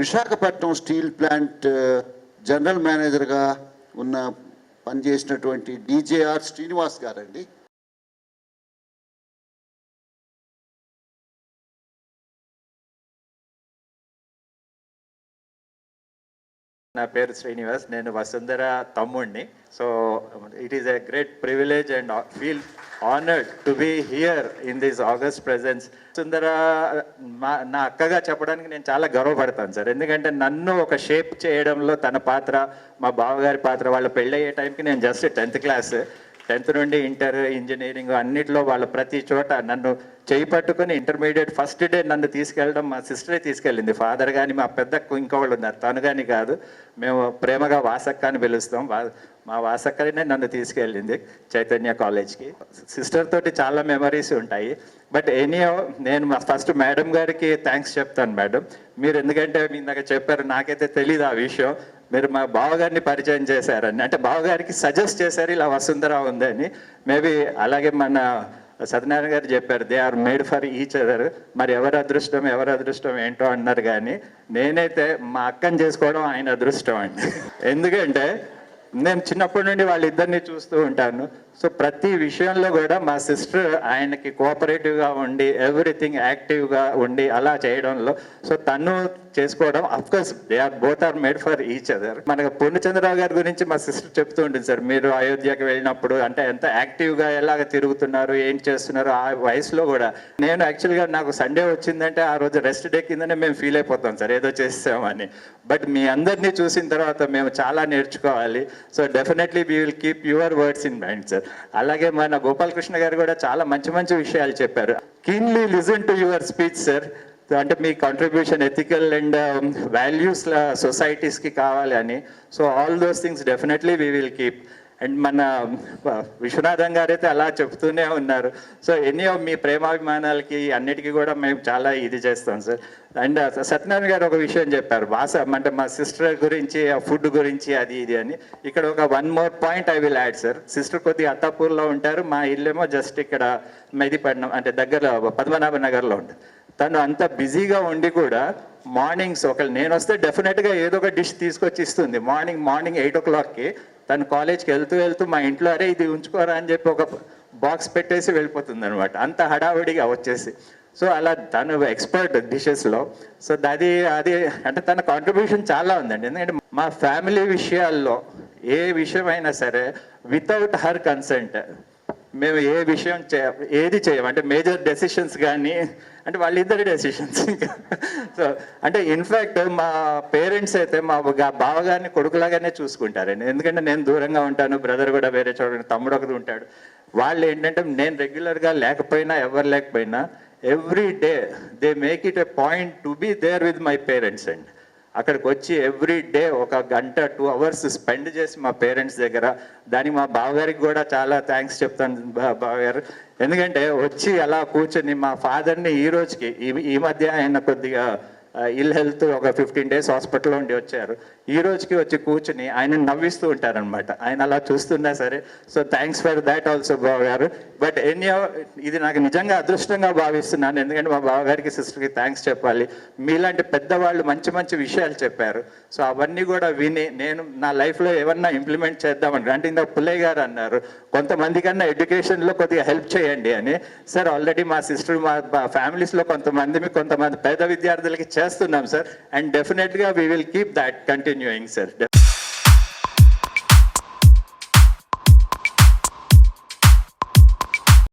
Visakhapatnam steel plant general మేనేజర్గా ఉన్న పనిచేసినటువంటి డీజేఆర్ శ్రీనివాస్ గారండి. నా పేరు శ్రీనివాస్ నేను వసుంధర తమ్ముడిని so it is a great privilege and feel honoured to be here in this August presence Sundara మా నా అక్కగా చెప్పడానికి నేను చాలా గర్వపడతాను సార్. ఎందుకంటే నన్ను ఒక షేప్ చేయడంలో తన పాత్ర మా బావగారి పాత్ర వాళ్ళ పెళ్ళయ్యే టైంకి నేను జస్ట్ టెన్త్ క్లాస్ టెన్త్ నుండి ఇంటర్ ఇంజనీరింగ్ అన్నిట్లో వాళ్ళ ప్రతి చోట నన్ను చేయి పట్టుకుని ఇంటర్మీడియట్ ఫస్ట్ డే నన్ను తీసుకెళ్ళడం మా సిస్టరే తీసుకెళ్ళింది. ఫాదర్ కానీ మా పెద్ద ఇంకోళ్ళు ఉన్నారు. తను కానీ కాదు. మేము ప్రేమగా వాసక్క అని పిలుస్తాం. వా- మా వాసక్కనే నన్ను తీసుకెళ్ళింది చైతన్య కాలేజ్కి సిస్టర్ తోటి చాలా మెమరీస్ ఉంటాయి. బట్ ఎనీ నేను మా ఫస్ట్ మేడం గారికి థ్యాంక్స్ చెప్తాను మేడం మీరు ఎందుకంటే మీ ఇందాక చెప్పారు నాకైతే తెలియదు ఆ విషయం. మీరు మా బావగారిని పరిచయం చేశారని అంటే బావగారికి సజెస్ట్ చేశారు ఇలా వసుంధర ఉందని మేబీ అలాగే మన సత్యనారాయణ గారు చెప్పారు they are made for each other మరి ఎవరి అదృష్టం ఎవరి అదృష్టం ఏంటో అన్నారు కానీ నేనైతే మా అక్కని చేసుకోవడం ఆయన అదృష్టం అండి. ఎందుకంటే నేను చిన్నప్పటి నుండి వాళ్ళిద్దరిని చూస్తూ ఉంటాను. సో ప్రతి విషయంలో కూడా మా సిస్టర్ ఆయనకి కోఆపరేటివ్గా ఉండి ఎవ్రీథింగ్ యాక్టివ్గా ఉండి అలా చేయడంలో సో తను చేసుకోవడం. Of course they are both are made for each other మనకు పూర్ణచంద్రరావు గారి గురించి మా సిస్టర్ చెప్తూ ఉంటుంది సార్ మీరు అయోధ్యకి వెళ్ళినప్పుడు అంటే ఎంత యాక్టివ్గా ఎలాగ తిరుగుతున్నారు ఏం చేస్తున్నారు ఆ వయసులో కూడా. నేను యాక్చువల్గా నాకు సండే వచ్చిందంటే ఆ రోజు రెస్ట్ డే కిందనే మేము ఫీల్ అయిపోతాం సార్ ఏదో చేసామని బట్ మీ అందరినీ చూసిన తర్వాత మేము చాలా నేర్చుకోవాలి. So definitely we will keep your words in mind sir అలాగే మన గోపాలకృష్ణ గారు కూడా చాలా మంచి మంచి విషయాలు చెప్పారు. Keenly listen to your speech sir అంటే మీ కాంట్రిబ్యూషన్ ఎథికల్ అండ్ వాల్యూస్ సొసైటీస్కి కావాలి అని. So all those things definitely we will keep and మన um, విశ్వనాథం గారు అయితే అలా చెప్తూనే ఉన్నారు. సో ఎన్ని మీ ప్రేమాభిమానాలకి అన్నిటికీ కూడా మేము చాలా ఇది చేస్తాం సార్ అండ్ uh, సత్యనారాయణ గారు ఒక విషయం చెప్పారు. వాస అంటే మా సిస్టర్ గురించి ఆ ఫుడ్ గురించి అది ఇది అని. ఇక్కడ ఒక one more point I will add sir sister కొద్దిగా అత్తాపూర్లో ఉంటారు. మా ఇల్లేమో జస్ట్ ఇక్కడ మెదిపట్నం అంటే దగ్గర పద్మనాభ నగర్లో ఉంటుంది. తను అంత బిజీగా ఉండి కూడా మార్నింగ్స్ ఒక నేను వస్తే డెఫినెట్గా ఏదో ఒక డిష్ తీసుకొచ్చి ఇస్తుంది. మార్నింగ్ మార్నింగ్ ఎయిట్ ఓ క్లాక్కి తను కాలేజ్కి వెళ్తూ వెళ్తూ మా ఇంట్లో అరే ఇది ఉంచుకోరా అని చెప్పి ఒక బాక్స్ పెట్టేసి వెళ్ళిపోతుంది అనమాట అంత హడావిడిగా వచ్చేసి. సో అలా తను ఎక్స్పర్ట్ డిషెస్లో. సో అది అది అంటే తన కాంట్రిబ్యూషన్ చాలా ఉందండి. ఎందుకంటే మా ఫ్యామిలీ విషయాల్లో ఏ విషయమైనా సరే వితౌట్ హర్ కన్సెంట్ మేము ఏ విషయం చే ఏది చేయం అంటే మేజర్ డెసిషన్స్ కానీ అంటే వాళ్ళిద్దరి డెసిషన్స్ ఇంకా. సో అంటే ఇన్ఫ్యాక్ట్ మా పేరెంట్స్ అయితే మా బావగారిని కొడుకులాగానే చూసుకుంటారండి. ఎందుకంటే నేను దూరంగా ఉంటాను బ్రదర్ కూడా వేరే చోట తమ్ముడు ఒకటి ఉంటాడు. వాళ్ళు ఏంటంటే నేను రెగ్యులర్గా లేకపోయినా ఎవరు లేకపోయినా every day they make it a point to be there with my parents and. అక్కడికి వచ్చి ఎవ్రీ డే ఒక గంట టూ అవర్స్ స్పెండ్ చేసి మా పేరెంట్స్ దగ్గర. దానికి మా బావగారికి కూడా చాలా థ్యాంక్స్ చెప్తాను బా- బావగారు. ఎందుకంటే వచ్చి అలా కూర్చొని మా ఫాదర్ని ఈ రోజుకి ఈ- ఈ మధ్య ఆయన కొద్దిగా ఇల్ హెల్త్ ఒక ఫిఫ్టీన్ డేస్ హాస్పిటల్లో ఉండి వచ్చారు. ఈ రోజుకి వచ్చి కూర్చుని ఆయన నవ్విస్తూ ఉంటారనమాట ఆయన అలా చూస్తున్నా సరే so thanks for that also బావ గారు బట్ ఎనీ ఇది నాకు నిజంగా అదృష్టంగా భావిస్తున్నాను. ఎందుకంటే మా బావగారికి సిస్టర్కి థ్యాంక్స్ చెప్పాలి. మీలాంటి పెద్దవాళ్ళు మంచి మంచి విషయాలు చెప్పారు. సో అవన్నీ కూడా విని నేను నా లైఫ్లో ఏమన్నా ఇంప్లిమెంట్ చేద్దామని అంటే ఇందాక పుల్లయ్య గారు అన్నారు. కొంతమంది కన్నా ఎడ్యుకేషన్లో కొద్దిగా హెల్ప్ చేయండి అని. సార్ ఆల్రెడీ మా సిస్టర్ మా ఫ్యామిలీస్లో కొంతమంది కొంతమంది పేద విద్యార్థులకి చేస్తున్నాం సార్ అండ్ డెఫినెట్గా we will keep that continuing sir